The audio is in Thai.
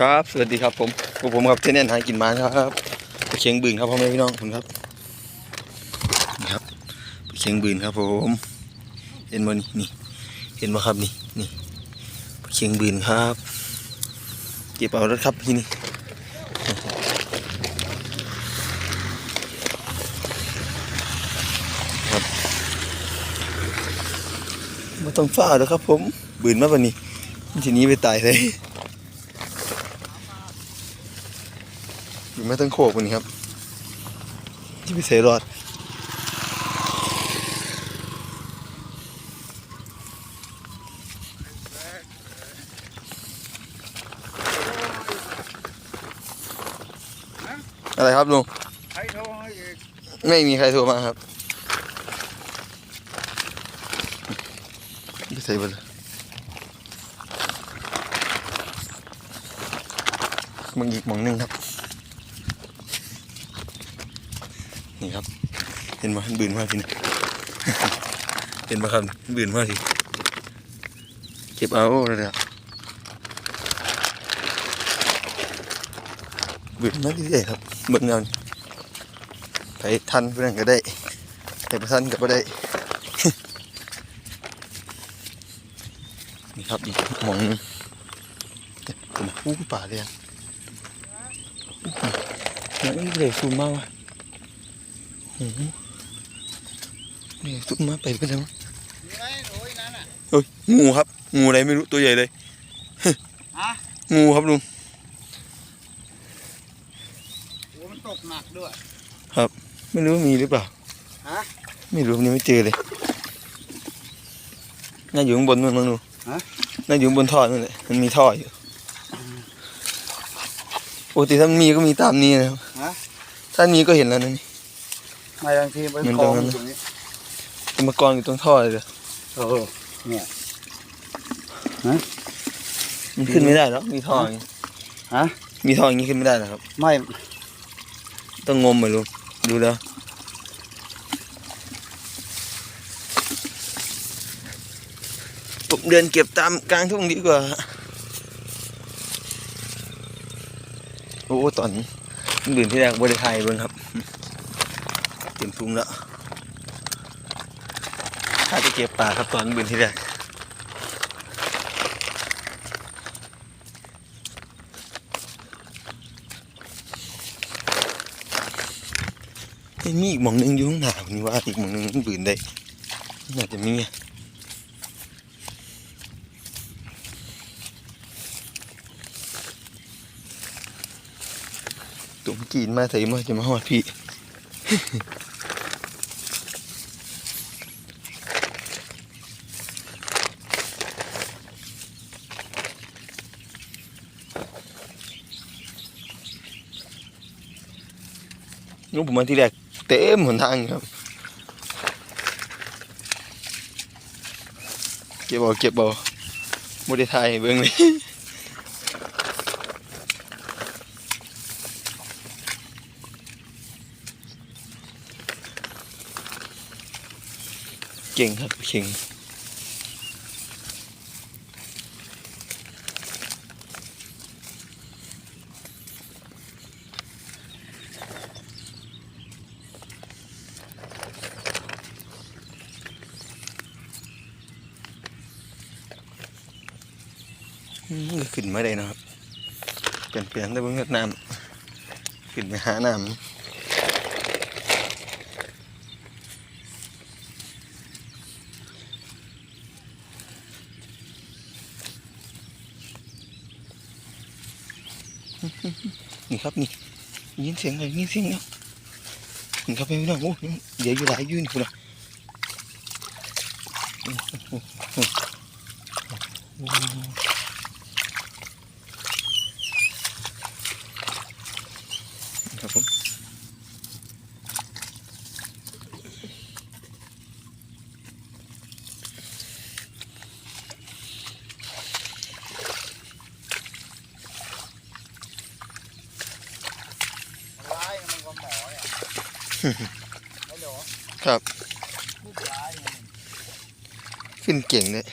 ครับ สวัสดีครับผมพวกผมครับเทนเนนหากินมาครับไปเชียงบืนครับพ่อแม่พี่น้องผมครับนี่ครับไปเชียงบืนครับผม เห็นบนนี่ เห็นบ่ครับนี่นี่ไปเชียงบืนครับเก็บเอารถครับที่นี่ครับไม่ต้องฝ้าแล้วครับผมบืนมาวันนี้ทีนี้ไปตายเลย อยู่ไม่ต้องโคกวันนี้ครับ ที่พิเศษรอดอะไรครับลุงใครโทรให้อีกไม่มีใครโทรมาครับพิเศษไปเลยมึงอีกมองหนึงครับ นี่ครับ เห็นไหมบืนมากทีนะเห็นไหมครับบืนมากทีเก็บเอาเลยอะบืนมากที่สุดครับเบิ่งเอาไปทันเพื่อนก็ได้ไปทันก็ได้นี่ครับอีกมองผมพูป่าเลยอะมันไม่เลยซูมมากว่ะ นี่ซุกมาไปไปแล้วมีไหมโอ้ยนั่นน่ะเฮ้ยงูครับ งูอะไรไม่รู้ตัวใหญ่เลยฮะงูครับลุงโอ้มันตกหนักด้วยไม่รู้มีหรือเปล่าฮะไม่รู้นี่ไม่เจอเลยน่าอยู่ข้างบนนู่นมั้งลุงฮะน่าอยู่ข้างบนท่อนั่นแหละมันมีท่ออยู่ปกติถ้ามันมีก็มีตามนี้นะครับฮะถ้ามีก็เห็นแล้วนะนี่ ไม่บางทีมันเหมือนกองตรงนั้นอยู่ตรงนี้จะมากองอยู่ตรงท่อเลยเหรอเออเนี่ยมันขึ้นไม่ได้หรอกมีท่ออย่างงี้ฮะมีท่ออย่างนี้ขึ้นไม่ได้หรอกครับ ไม่ ต้องงมไปลุงดูแล้วผมเดินเก็บตามกลางทุ่งดีกว่า โอ้ตอนดื่นที่แรกบริไทยเบิ่งครับ เต็มทุ่งแล้วถ้าจะเก็บป่าครับตอนบืนที่แรกเฮ้ยมีอีกหมองหนึงอยู่ข้างหน้าผมนี่ว่าอีกหมองหนึงบืนได้น่าจะมีตุ่มกีนมาใส่มาจะมาหอดพี่ ลูกผมมาที่แรกเต็มหนทางอยู่ครับ เก็บเอาเก็บเอาโมได้ทายเบิ่งเลยเก่งครับเก่ง ขึ้นมาได้นะครับเปลี่ยนเปลี่ยนได้เบิ่งเวียดนามขึ้นไปหาน้ำนี่ครับนี่ยินเสียงอะไรยินเสียงแล้วนี่ครับพี่น้องโอ้ยเดี๋ยวอยู่หลายยืนคุณนะโอ้โหโอ้โหโอ้โห ครับผม ร้ายมันก็หมอเนี่ยไม่เหรอ ครับลูกร้ายเนี่ยขึ้นเก่งเลย